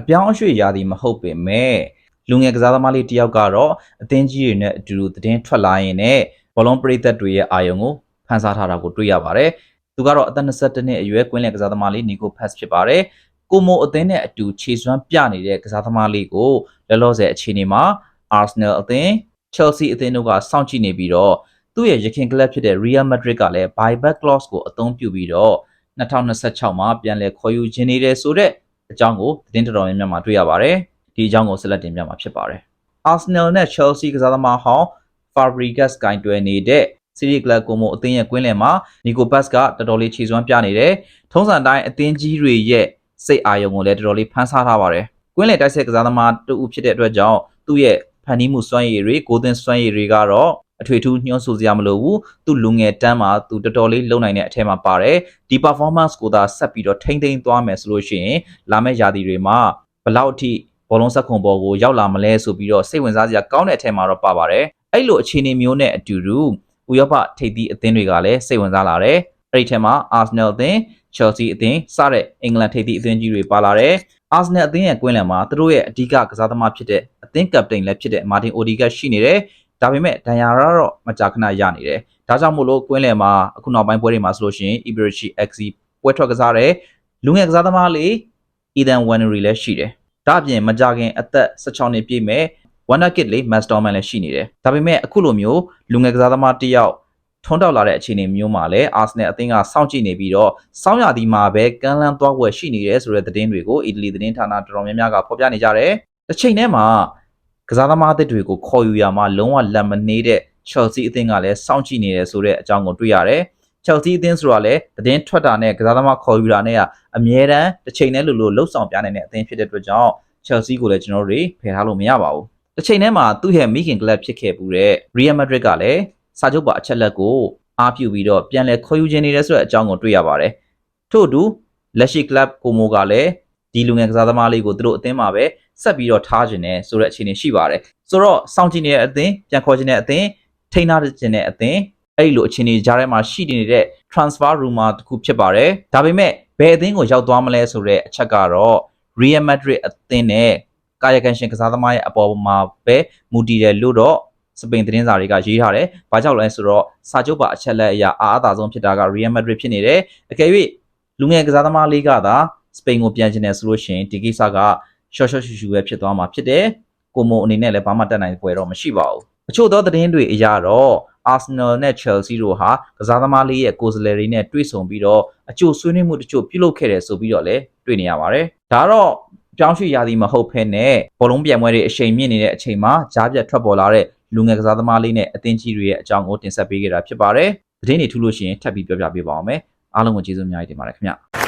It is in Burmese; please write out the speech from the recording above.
အပြောင်းအရွှေ့ရာသီမဟုတ်ပေမဲ့လူငယ်ကစားသမားလေးတစ်ယောက်ကတော့အသင်းကြီးတွေနဲ့အတူတူသတင်းထွက်လာရင်လည်းဘောလုံးပရိသတ်တွေရဲ့အာရုံကိုဖန်ဆားထားတာကိုတွေ့ရပါတယ်။သူကတော့အသက်22နှစ်အရွယ်ကွင်းလယ်ကစားသမားလေးနီကိုဖတ်ဖြစ်ပါတယ်။ကိုမိုအသင်းနဲ့အတူခြေစွမ်းပြနေတဲ့ကစားသမားလေးကိုလောလောဆယ်အခြေအနေမှာ Arsenal အသင်း Chelsea အသင်းတို့ကစောင့်ကြည့်နေပြီးတော့သူ့ရဲ့ရခင်ကလပ်ဖြစ်တဲ့ Real Madrid ကလည်း buyback clause ကိုအသုံးပြုပြီးတော့2026မှာပြန်လည်ခေါ်ယူခြင်းနေတယ်ဆိုတဲ့ အကြောင်းကိုသတင်းတော်တော်များများမှာတွေ့ရပါတယ်။ဒီအကြောင်းကိုဆက်လက်တင်ပြမှာဖြစ်ပါတယ်။ Arsenal နဲ့ Chelsea ကစားသမားဟောင်း Fabregas ကင်တွယ်နေတဲ့ City Club ကိုမိုအသင်းရဲ့ကွင်းလယ်မှာ Nico Bass ကတော်တော်လေးခြေစွမ်းပြနေတယ်။ထုံးစံတိုင်းအသင်းကြီးတွေရဲ့စိတ်အာရုံကိုလည်းတော်တော်လေးဖန်ဆားထားပါတယ်။ကွင်းလယ်တိုက်ဆက်ကစားသမားတူဦးဖြစ်တဲ့အတွက်ကြောင့်သူ့ရဲ့ဖန်နီးမှုစွမ်းရည်တွေကိုသင်းစွမ်းရည်တွေကတော့ အထွေထူးညှို့ဆိုစရာမလိုဘူးသူလူငယ်တန်းမှာသူတော်တော်လေးလုံနိုင်တဲ့အထက်မှာပါတယ်ဒီ performance ကိုသာဆက်ပြီးတော့ထိမ့်သိမ်းသွားမယ်ဆိုလို့ရှိရင်လာမယ့်ရာသီတွေမှာဘလောက်အထိဘောလုံးဆက်ခွန်ဘောကိုရောက်လာမလဲဆိုပြီးတော့စိတ်ဝင်စားစရာကောင်းတဲ့အထက်မှာတော့ပါပါတယ်အဲ့လိုအခြေအနေမျိုးနဲ့အတူတူဥရောပထိပ်သီးအသင်းတွေကလည်းစိတ်ဝင်စားလာတယ်အဲ့ဒီထဲမှာ Arsenal အသင်း Chelsea အသင်းစတဲ့အင်္ဂလန်ထိပ်သီးအသင်းကြီးတွေပါလာတယ်အာဆနယ်အသင်းရဲ့ကွင်းလယ်မှာသူတို့ရဲ့အဓိကကစားသမားဖြစ်တဲ့အသင်းကပတိန်လည်းဖြစ်တဲ့မာတင်အိုဒီဂတ်ရှိနေတယ်။ ဒါပေမဲ့ဒန်ယာကတော့မကြာခဏရနေတယ်။ဒါကြောင့်မို့လို့ကွင်းလယ်မှာအခုနောက်ပိုင်းပွဲတွေမှာဆိုလို့ရှိရင် Iberichi XC ပွဲထွက်ကစားတဲ့လူငယ်ကစားသမားလေး Ethan Wannery လည်းရှိတယ်။ဒါအပြင်မကြာခင်အသက်16နှစ်ပြည့်မဲ့ Wonder Kid လေး Masterman လည်းရှိနေတယ်။ဒါပေမဲ့အခုလိုမျိုးလူငယ်ကစားသမားတစ်ယောက်ထွန်းတောက်လာတဲ့အခြေအနေမျိုးမှာလည်းအာဆနယ်အသင်းကစောင့်ကြည့်နေပြီးတော့စောင်းရသည်မှာပဲကမ်းလှမ်းသွားွယ်ရှိနေတယ်ဆိုတဲ့သတင်းတွေကိုအီတလီသတင်းဌာနတော်တော်များများကဖော်ပြနေကြတယ်။တစ်ချိန်တည်းမှာ ကစားသမားအသစ်တွေကိုခေါ်ယူရမှာလုံးဝလက်မနှေးတဲ့ Chelsea အသင်းကလည်းစောင့်ကြည့်နေတယ်ဆိုတဲ့အကြောင်းကိုတွေ့ရတယ်။ Chelsea အသင်းဆိုတာလည်းသတင်းထွက်တာနဲ့ကစားသမားခေါ်ယူတာနဲ့ကအမြဲတမ်းတစ်ချိန်တည်းလိုလိုလှုပ်ဆောင်ပြနိုင်တဲ့အသင်းဖြစ်တဲ့အတွက်ကြောင့် Chelsea ကိုလည်းကျွန်တော်တို့တွေဖယ်ထားလို့မရပါဘူး။တစ်ချိန်တည်းမှာသူ့ရဲ့မိခင်ကလပ်ဖြစ်ခဲ့ပူတဲ့ Real Madrid ကလည်းစာချုပ်ပါအချက်လက်ကိုအားပြုပြီးတော့ပြန်လဲခေါ်ယူခြင်းနေတယ်ဆိုတဲ့အကြောင်းကိုတွေ့ရပါတယ်။ထို့အတူလက်ရှိ club ကိုမိုကလည်းဒီလူငယ်ကစားသမားလေးကိုသူတို့အသင်းမှာပဲ ဆက်ပြီးတော့ထားခြင်းနဲ့ဆိုတဲ့အခြေအနေရှိပါတယ်။ဆိုတော့စောင့်ကြည့်နေတဲ့အသင်းပြန်ခေါ်ခြင်းတဲ့အသင်းထိန်းထားခြင်းတဲ့အသင်းအဲ့ဒီလိုအခြေအနေကြားထဲမှာရှိနေတဲ့ transfer rumor တခုဖြစ်ပါတယ်။ဒါပေမဲ့ဘယ်အသင်းကိုရောက်သွားမလဲဆိုတဲ့အချက်ကတော့ Real Madrid အသင်းနဲ့ကာယကံရှင်ကစားသမားရဲ့အပေါ်မှာပဲမူတည်တယ်လို့တော့စပိန်သတင်းစာတွေကရေးထားတယ်။ဘာကြောင့်လဲဆိုတော့စာချုပ်ပါအချက်လက်အရာအားအသာဆုံးဖြစ်တာက Real Madrid ဖြစ်နေတယ်။အကယ်၍လူငယ်ကစားသမားလေးကသာစပိန်ကိုပြန်ချင်တယ်ဆိုလို့ရှိရင်ဒီကိစ္စက ရှော့ရှော့ရှူရှူပဲဖြစ်သွားမှာဖြစ်တယ်။ကိုမိုအနေနဲ့လည်းဘာမှတက်နိုင်ပွဲတော့မရှိပါဘူး။အချို့သောသတင်းတွေအရတော့ Arsenal နဲ့ Chelsea တို့ဟာကစားသမားလေးရဲ့ကိုယ်စားလှယ်တွေနဲ့တွေ့ဆုံပြီးတော့အချို့ဆွေးနွေးမှုတချို့ပြုလုပ်ခဲ့တယ်ဆိုပြီးတော့လည်းတွေ့နေရပါတယ်။ဒါတော့ပြောင်းရွှေ့ရာသီမဟုတ်ဖ ೇನೆ ဘောလုံးပြိုင်ပွဲတွေအချိန်မြင့်နေတဲ့အချိန်မှာကြားပြတ်ထွက်ပေါ်လာတဲ့လူငယ်ကစားသမားလေးနဲ့အသင်းကြီးတွေရဲ့အကြောင်းကိုတင်ဆက်ပေးခဲ့တာဖြစ်ပါတယ်။သတင်းတွေထူးလို့ရှိရင်ထပ်ပြီးပြောပြပေးပါအောင်မယ်။အားလုံးကိုကျေးဇူးအများကြီးတင်ပါတယ်ခင်ဗျ။